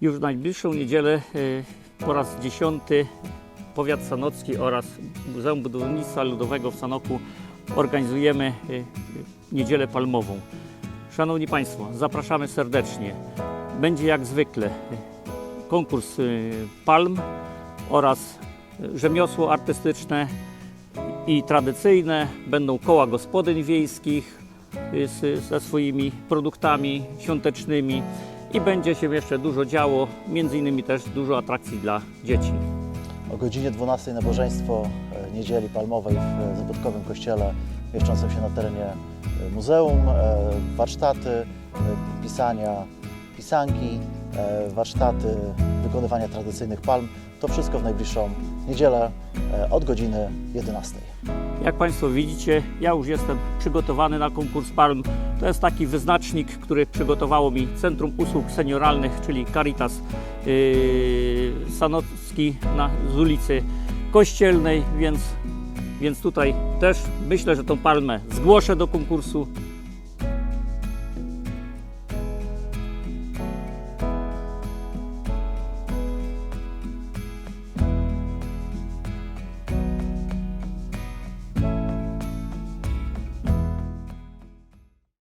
Już w najbliższą niedzielę y, po raz dziesiąty Powiat Sanocki oraz Muzeum Budownictwa Ludowego w Sanoku organizujemy y, Niedzielę Palmową. Szanowni Państwo, zapraszamy serdecznie. Będzie jak zwykle y, konkurs palm oraz rzemiosło artystyczne i tradycyjne. Będą koła gospodyń wiejskich ze swoimi produktami świątecznymi i będzie się jeszcze dużo działo, między innymi też dużo atrakcji dla dzieci. O godzinie 12 nabożeństwo e, niedzieli palmowej w e, zabytkowym kościele mieszczącym się na terenie e, muzeum, warsztaty pisania pisanki, warsztaty wykonywania tradycyjnych palm. To wszystko w najbliższą niedzielę e, od godziny 11. Jak Państwo widzicie, ja już jestem przygotowany na konkurs palm. To jest taki wyznacznik, który przygotowało mi Centrum Usług Senioralnych, czyli Caritas yy, Sanocki na, z ulicy Kościelnej, więc, więc tutaj też myślę, że tą palmę zgłoszę do konkursu